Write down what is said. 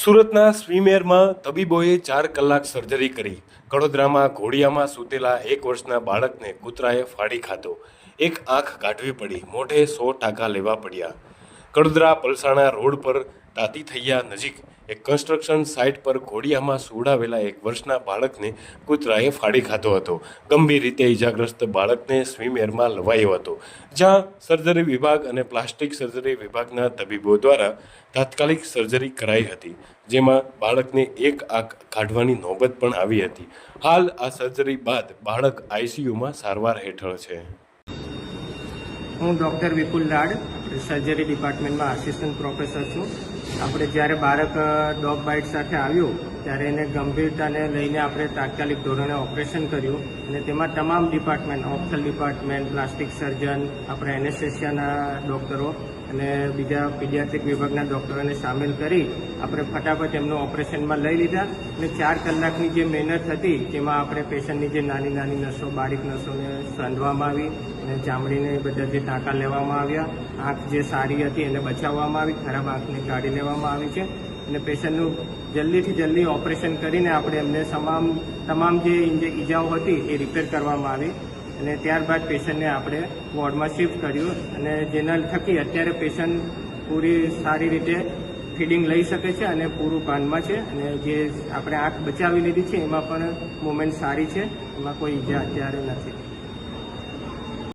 સુરતના સ્વીમેરમાં તબીબોએ ચાર કલાક સર્જરી કરી. કડોદરામાં ઘોડિયામાં સૂતેલા એક વર્ષના બાળકને કૂતરાએ ફાડી ખાધો. એક આંખ કાઢવી પડી. મોઢે સો ટાંકા લેવા પડ્યા. કડોદરા પલસાણા રોડ પર તાતી થૈયા નજીક. એક કન્સ્ટ્રક્શન સાઇટ પર ઘોડિયામાં સુવડાવેલા એક વર્ષના બાળકને કૂતરાએ ફાડી ખાધો હતો. ગંભીર રીતે ઇજાગ્રસ્ત બાળકને સ્વિમેરમાં લવાયો હતો. જ્યાં સર્જરી વિભાગ અને પ્લાસ્ટિક સર્જરી વિભાગના તબીબો દ્વારા તાત્કાલિક સર્જરી કરાઈ હતી, જેમાં બાળકને એક આંખ કાઢવાની નોબત પણ આવી હતી. હાલ આ સર્જરી બાદ બાળક આઈસીયુમાં સારવાર હેઠળ છે. હું ડૉક્ટર વિપુલ લાડ સર્જરી ડિપાર્ટમેન્ટમાં આસિસ્ટન્ટ પ્રોફેસર છું. આપણે જ્યારે બાળક ડોગ બાઇટ સાથે આવ્યું, ત્યારે એને ગંભીરતાને લઈને આપણે તાત્કાલિક ધોરણે ઓપરેશન કર્યું અને તેમાં તમામ department, ophthal department, plastic surgeon, આપણે એનેસ્થેશિયાના ડૉક્ટરો અને બીજા પીડિયાટ્રિક વિભાગના ડૉક્ટરોને સામેલ કરી આપણે ફટાફટ એમનું ઓપરેશનમાં લઈ લીધા અને ચાર કલાકની જે મહેનત હતી, તેમાં આપણે પેશન્ટની જે નાની નાની નસો, બારીક નસોને સાંધવામાં આવી અને ચામડીને બધા જે ટાંકા લેવામાં આવ્યા, આંખ જે સારી હતી એને બચાવવામાં આવી, ખરાબ આંખને કાઢી લેવામાં આવી છે અને પેશન્ટનું જલ્દીથી જલ્દી ઓપરેશન કરીને આપણે એમને તમામ તમામ જે ઈજાઓ હતી એ રિપેર કરવામાં આવી અને ત્યારબાદ પેશન્ટને આપણે વોર્ડમાં શિફ્ટ કર્યું અને જેના થકી અત્યારે પેશન્ટ પૂરી સારી રીતે ફીડિંગ લઈ શકે છે અને પૂરું પાનમાં છે અને જે આપણે આંખ બચાવી લીધી છે એમાં પણ મુવમેન્ટ સારી છે, એમાં કોઈ ઈજા અત્યારે નથી.